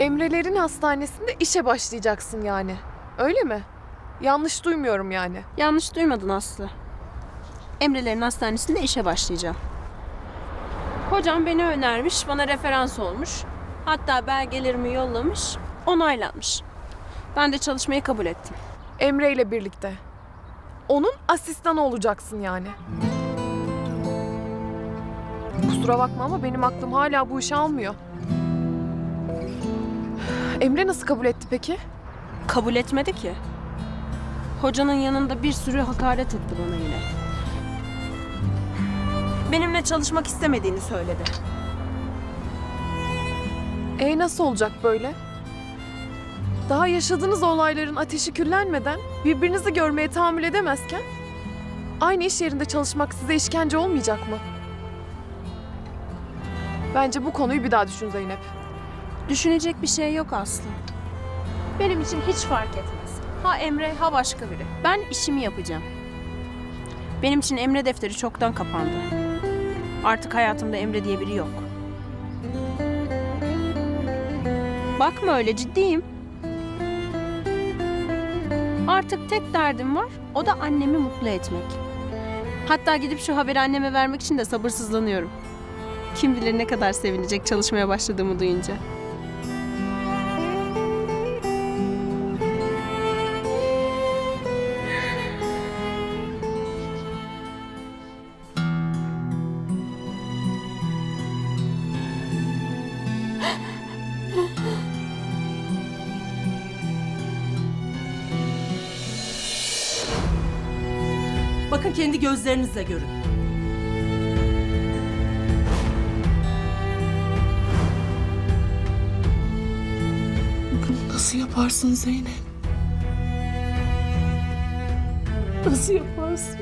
Emre'lerin hastanesinde işe başlayacaksın yani. Öyle mi? Yanlış duymuyorum yani. Yanlış duymadın Aslı. Emre'lerin hastanesinde işe başlayacağım. Hocam beni önermiş, bana referans olmuş. Hatta belgelerimi yollamış, onaylanmış. Ben de çalışmayı kabul ettim. Emre ile birlikte. Onun asistanı olacaksın yani. Kusura bakma ama benim aklım hala bu işi almıyor. Emre nasıl kabul etti peki? Kabul etmedi ki. Hocanın yanında bir sürü hakaret etti bana yine. Benimle çalışmak istemediğini söyledi. E nasıl olacak böyle? Daha yaşadığınız olayların ateşi küllenmeden birbirinizi görmeye tahammül edemezken aynı iş yerinde çalışmak size işkence olmayacak mı? Bence bu konuyu bir daha düşün Zeynep. Düşünecek bir şey yok Aslı. Benim için hiç fark etmez. Ha Emre ha başka biri. Ben işimi yapacağım. Benim için Emre defteri çoktan kapandı. Artık hayatımda Emre diye biri yok. Bakma öyle ciddiyim. Artık tek derdim var. O da annemi mutlu etmek. Hatta gidip şu haberi anneme vermek için de sabırsızlanıyorum. Kim bilir ne kadar sevinecek çalışmaya başladığımı duyunca. Bakın kendi gözlerinizle görün. Nasıl yaparsın Zeynep? Nasıl yaparsın?